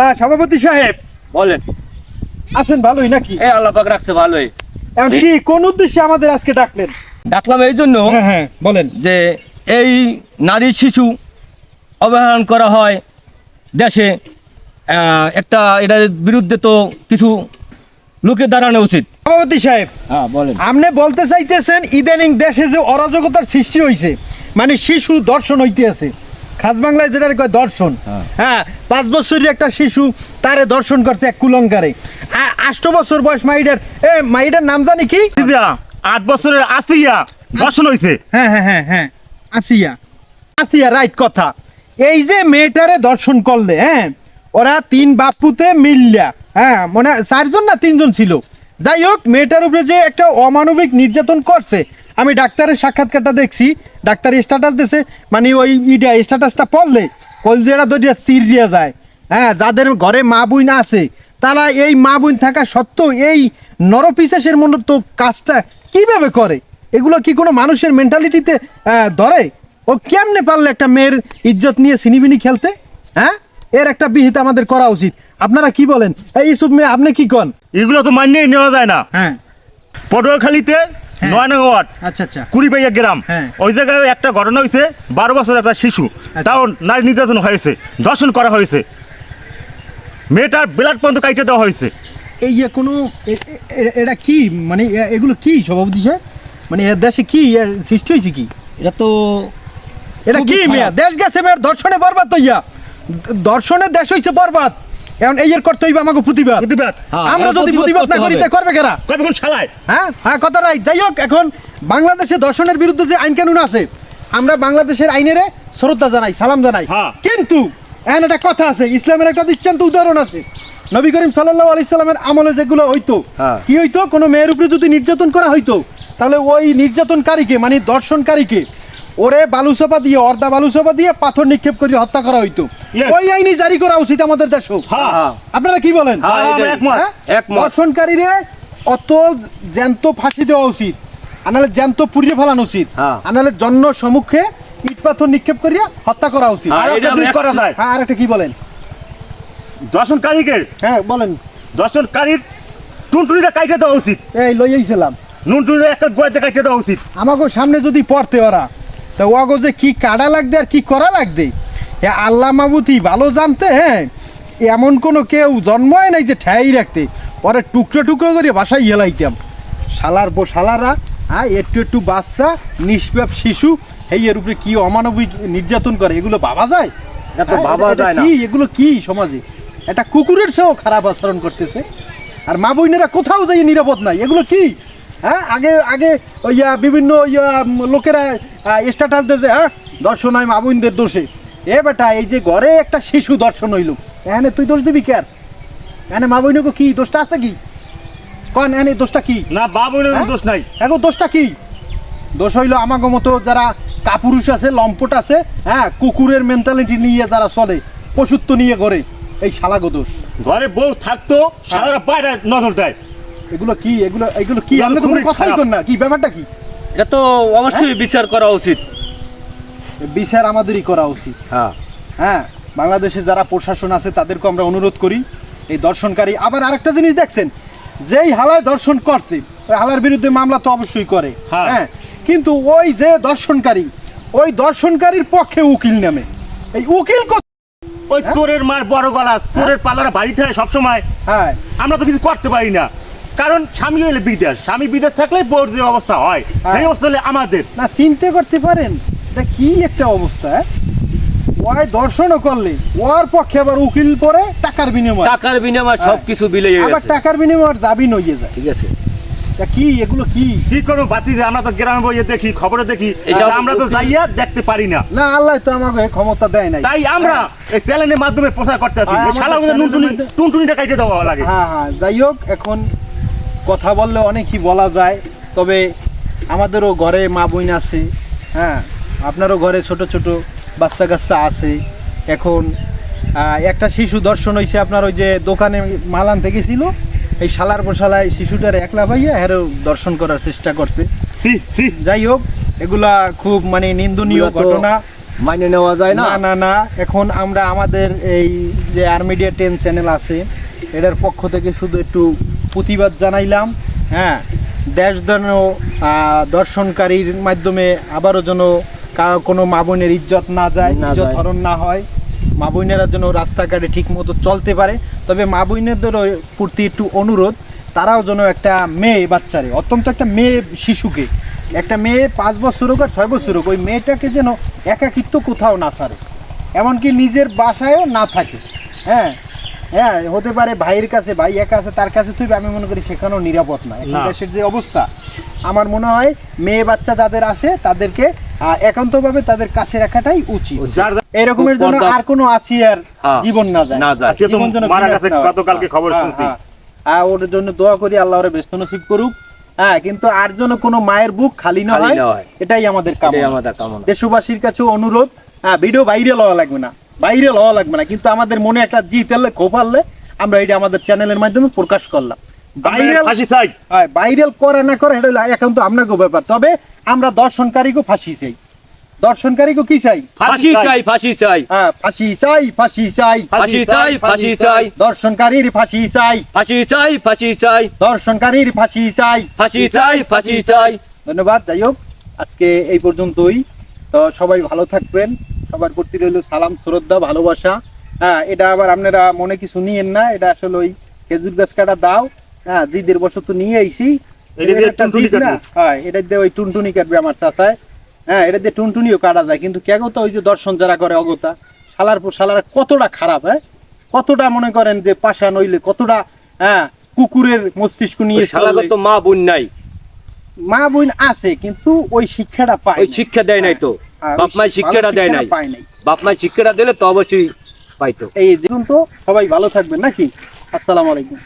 তা সভাপতি সাহেব বলেন। আছেন ভালোই নাকি? এ আল্লাহ পাক রাখছে ভালোই। এখন কি কোন উদ্দেশ্যে আমাদের আজকে ডাকলেন? ডাকলাম এই জন্য হ্যাঁ হ্যাঁ বলেন। যে এই নারী শিশু অবহেলন করা হয় দেশে একটা এটার বিরুদ্ধে তো কিছু লোকে দাঁড়ানো উচিত। সভাপতি সাহেব হ্যাঁ বলেন। আপনি বলতে চাইতেছেন ইদানিং দেশে যে অরাজকতার সৃষ্টি হয়েছে মানে শিশু দর্শন হইতে আছে খাস বাংলায় যেটা কয় দর্শন। হ্যাঁ। হ্যাঁ পাঁচ বছরের একটা শিশু তারে দর্শন করছে এক কুলঙ্কারে। আষ্ট বছর বয়স মাইডার। এ মাইডার নাম জানি কি? আট বছরের আসিয়া দর্শন হয়েছে হ্যাঁ হ্যাঁ হ্যাঁ হ্যাঁ আসিয়া। আসিয়া রাইট কথা। এই যে মেয়েটারে দর্শন করলে হ্যাঁ ওরা তিন বাপুতে মিললা। হ্যাঁ মানে চারজন না তিনজন ছিল? যাই হোক মেয়েটার উপরে যে একটা অমানবিক নির্যাতন করছে, আমি ডাক্তারের সাক্ষাৎকারটা দেখছি, ডাক্তার স্ট্যাটাস দিছে মানে ওই ইটা স্ট্যাটাসটা পড়লে কলজেরা দরিয়া চির দিয়া যায়। হ্যাঁ যাদের ঘরে মা বোন আছে, তারা এই মা বোন থাকা সত্ত্বেও এই নরপিসাসের মনে তো কাজটা কীভাবে করে? এগুলো কি কোনো মানুষের মেন্টালিটিতে ধরে? ও কেমনে পারলে একটা মেয়ের ইজ্জত নিয়ে সিনিবিনি খেলতে? হ্যাঁ? এর একটা বিহিত আমাদের করা উচিত। আপনারা কি বলেন? এই ইসুফ মেয়ে আপনি কি কন? এগুলো তো মানিয়ে নেওয়া যায় না। হ্যাঁ। পটুয়াখালীতে হ্যাঁ। নয় নং ওয়ার্ড আচ্ছা আচ্ছা। কুড়িপাইয়া গ্রাম। হ্যাঁ। ওই জায়গায় একটা ঘটনা হয়েছে বারো বছর একটা শিশু আচ্ছা। তাও নারী নির্যাতন হয়েছে ধর্ষণ করা হয়েছে। মেয়েটার ব্লাড পর্যন্ত কাইটে দেওয়া হয়েছে। এই যে কোনো এটা কি? মানে এগুলো কি সভাপতি সাহেব? মানে এর দেশে কি সৃষ্টি হয়েছে কি? এটা তো এটা কি। মেয়া? দেশ গেছে মেয়ের দর্শনে বরবাদ তো ইয়া দ- দর্শনে দেশ হইছে বরবাদ। এখন এই এর করতে হইবে আমাকে প্রতিবাদ। প্রতিবাদ। হ্যাঁ, আমরা যদি প্রতিবাদ না করি। তা করবে কেরা? কবে কোন শালায়? হ্যাঁ? হ্যাঁ কথা রাইট। যাই হোক এখন বাংলাদেশে দর্শনের বিরুদ্ধে যে আইন কানুন আছে আমরা বাংলাদেশের আইনেরে শ্রদ্ধা জানাই সালাম জানাই। হ্যাঁ। কিন্তু এখন একটা কথা আছে ইসলামের একটা দৃষ্টান্ত উদাহরণ আছে। নবী করিম সাল্লাহ আলি সাল্লামের আমলে যেগুলো হইতো হ্যাঁ। কি হইতো? কোনো মেয়ের উপরে যদি নির্যাতন করা হইতো তাহলে ওই নির্যাতনকারীকে মানে দর্শনকারীকে ওরে বালুচপা দিয়ে অর্ধা বালুচপা দিয়ে পাথর নিক্ষেপ করে হত্যা করা হইতো। ওই আইনি জারি করা উচিত আমাদের দেশেও হ্যাঁ। হ্যাঁ। আপনারা কি বলেন? হ্যাঁ। দর্শনকারীরে অত জ্যান্ত ফাঁসি দেওয়া উচিত। আনালে জ্যান্ত পুড়িয়ে ফেলানো উচিত। আনালে জন্ম সম্মুখে ইট পাথর নিক্ষেপ করিয়া হত্যা করা উচিত। হ্যাঁ, হ্যাঁ আর একটা কি বলেন? দর্শনকারীকে হ্যাঁ বলেন। দর্শনকারীর টুনটুনিটা কাইটে দেওয়া উচিত। এই লইয়াইছিলাম। নুনটুনিটা একটা গোয়াতে কাইটে দেওয়া উচিত। আমাকে সামনে যদি পড়তে ওরা। তা ওয়াগো যে কি কাটা লাগবে আর কি করা লাগবে এ আল্লাহ মাবুতি ভালো জানতে হ্যাঁ? এমন কোনো কেউ জন্ময় নাই যে ঠেয়াই রাখতে। পরে টুকরো টুকরো করে বাসায় হেলাইতাম। শালার বো শালারা হ্যাঁ? একটু একটু বাচ্চা নিষ্পাপ শিশু এই এর উপরে কি অমানবিক নির্যাতন করে? এগুলো ভাবা যায়? এটা তো হ্যাঁ, এটা যায় না। কি? এগুলো কি সমাজে? একটা কুকুরের চেয়েও খারাপ আচরণ করতেছে। আর মা বোনেরা কোথাও যাই নিরাপদ নাই। এগুলো কি? হ্যাঁ? আগে আগে ওই বিভিন্ন ইয়া, লোকেরা স্ট্যাটাস দিয়েছে হ্যাঁ? দর্শন হয় মা বোনদের দোষে। এ বেটা এই যে ঘরে একটা শিশু দর্শন হইল এখানে তুই দোষ দিবি কেন এখানে মা বোনকে কি দোষটা আছে কি? কন এখানে দোষটা কি? না বাবুনের হ্যাঁ? দোষ নাই। এখন দোষটা কি? দোষ হইল আমাকে মতো যারা কাপুরুষ আছে লম্পট আছে হ্যাঁ? কুকুরের মেন্টালিটি নিয়ে যারা চলে পশুত্ব নিয়ে ঘরে এই শালাগো দোষ। ঘরে বউ থাকতো সারা বাইরে নজর দেয়। এগুলো কি? এগুলো এগুলো কি? আপনি তো কোনো কথাই। কর না। কি ব্যাপারটা কি? এটা তো অবশ্যই বিচার করা উচিত। বিচার আমাদেরই করা উচিত। হ্যাঁ। হ্যাঁ বাংলাদেশে যারা প্রশাসন আছে তাদেরকে আমরা অনুরোধ করি এই দর্শনকারী। আবার আরেকটা জিনিস দেখছেন যেই হালায় দর্শন করছে ওই হালার বিরুদ্ধে মামলা তো অবশ্যই করে। হ্যাঁ। হ্যাঁ কিন্তু ওই যে দর্শনকারী ওই দর্শনকারীর পক্ষে উকিল নামে। এই উকিল ওই চোরের মার বড় গলা চোরের পালারা বাড়ি থাকে সবসময় হ্যাঁ। আমরা তো কিছু করতে পারি না। কারণ স্বামী হইলে বিদেশ। স্বামী বিদেশ থাকলে বউর যে অবস্থা হয়। হ্যাঁ। সেই অবস্থা হলে আমাদের। না চিনতে করতে পারেন। এটা কি একটা অবস্থা হ্যাঁ? ওই দর্শনও করলে ওর পক্ষে আবার উকিল পরে টাকার বিনিময়। টাকার বিনিময়ে হ্যাঁ। সবকিছু বিলে আবার টাকার বিনিময়ে হয়ে যায়। ঠিক আছে। কি এগুলো কি? কি করব বাতি আমরা তো গ্রামে বইয়ে দেখি খবরে দেখি। আমরা তো যাইয়া দেখতে পারি না। না আল্লাহ তো আমাকে ক্ষমতা দেয় নাই। তাই আমরা এই চ্যানেলের মাধ্যমে প্রচার করতে আছি শালা টুনটুনিটা দেওয়া লাগে। হ্যাঁ হ্যাঁ যাই হোক এখন কথা বললে অনেকই বলা যায় তবে আমাদেরও ঘরে মা বোন আছে হ্যাঁ আপনারও ঘরে ছোট ছোট বাচ্চা কাচ্চা আছে। এখন একটা শিশু দর্শন হয়েছে আপনার ওই যে দোকানে মাল আনতে গেছিল এই শালার বসালায় শিশুটার একলা ভাইয়া হেরও দর্শন করার চেষ্টা করছে। সি সি যাই হোক এগুলা খুব মানে নিন্দনীয় ঘটনা। মাইনে নেওয়া যায় না। না না না এখন আমরা আমাদের এই যে আর্মিডিয়া টেন চ্যানেল আছে এটার পক্ষ থেকে শুধু একটু প্রতিবাদ জানাইলাম। হ্যাঁ দেশ যেন দর্শনকারীর মাধ্যমে আবারও যেন কোনো মা বোনের ইজ্জত না যায় ইজ্জত হরণ না হয় মা বোনেরা যেন রাস্তাঘাটে ঠিক মতো চলতে পারে। তবে মা বোনেদেরও প্রতি একটু অনুরোধ তারাও যেন একটা মেয়ে বাচ্চারে অত্যন্ত একটা মেয়ে শিশুকে একটা মেয়ে পাঁচ বছর হোক আর ছয় বছর হোক ওই মেয়েটাকে যেন একাকিত্ব কোথাও না সারে। এমনকি নিজের বাসায়ও না থাকে। হ্যাঁ হ্যাঁ হতে পারে ভাইয়ের কাছে ভাই একা আছে তার কাছে তুই আমি মনে করি সেখানেও নিরাপদ না। এখন দেশের যে অবস্থা আমার মনে হয় মেয়ে বাচ্চা যাদের আছে তাদেরকে একান্তভাবে তাদের কাছে রাখাটাই উচিত। এরকমের জন্য আর কোনো আসিয়ার হ্যাঁ, জীবন না যায়। না যায়। সে তো মারা গেছে গতকালকে খবর হ্যাঁ, শুনছি। হ্যাঁ। ওর জন্য দোয়া করি আল্লাহ ওরে ব্যস্ত নসিব করুক। হ্যাঁ কিন্তু আর যেন কোনো মায়ের বুক খালি না হয় এটাই আমাদের কামনা। আমাদের দেশবাসীর কাছেও অনুরোধ হ্যাঁ ভিডিও বাইরে লওয়া লাগবে না। বাইরে লওয়া লাগবে না কিন্তু আমাদের মনে একটা জিত এলে কোপারলে আমরা এটা আমাদের চ্যানেলের মাধ্যমে প্রকাশ করলাম। ভাইরাল ফাঁসি চাই। হয় ভাইরাল করে না করে এটা এখন তো আপনাকেও ব্যাপার। তবে আমরা দর্শনকারীকেও ফাঁসি চাই। দর্শনকারীকেও কি চাই? ফাঁসি চাই ফাঁসি চাই। হ্যাঁ ফাঁসি চাই ফাঁসি চাই। ফাঁসি চাই ফাঁসি চাই। দর্শনকারীর ফাঁসি চাই। ফাঁসি চাই ফাঁসি চাই। দর্শনকারীর ফাঁসি চাই। ফাঁসি চাই ফাঁসি চাই। ধন্যবাদ যাই হোক আজকে এই পর্যন্তই। তো সবাই ভালো থাকবেন। সবার প্রতি রইল সালাম শ্রদ্ধা ভালোবাসা। হ্যাঁ এটা আবার আপনারা মনে কিছু নিয়েন না এটা আসলে ওই খেজুর গাছ কাটা দাও। হ্যাঁ জিদের বছর তো নিয়ে আইছি। হ্যাঁ এটা দিয়ে ওই টুনটুনি কাটবে আমার চাচায়। হ্যাঁ এটা দিয়ে টুনটুনিও কাটা যায় কিন্তু কেগো তো ওই যে দর্শন যারা করে অগতা শালার পর শালার কতটা খারাপ হ্যাঁ? কতটা মনে করেন যে পাশা নইলে কতটা হ্যাঁ কুকুরের মস্তিষ্ক নিয়ে শালাগত চললে। মা বোন নাই। মা বোন আছে কিন্তু ওই শিক্ষাটা পায় ওই শিক্ষা দেয় নাই তো। ওই বাপ মায়ের শিক্ষাটা দেয় নাই। বাপমায় শিক্ষাটা দিলে তো অবশ্যই পাইতো। এই দেখুন তো সবাই ভালো থাকবেন নাকি? আসসালামু আলাইকুম।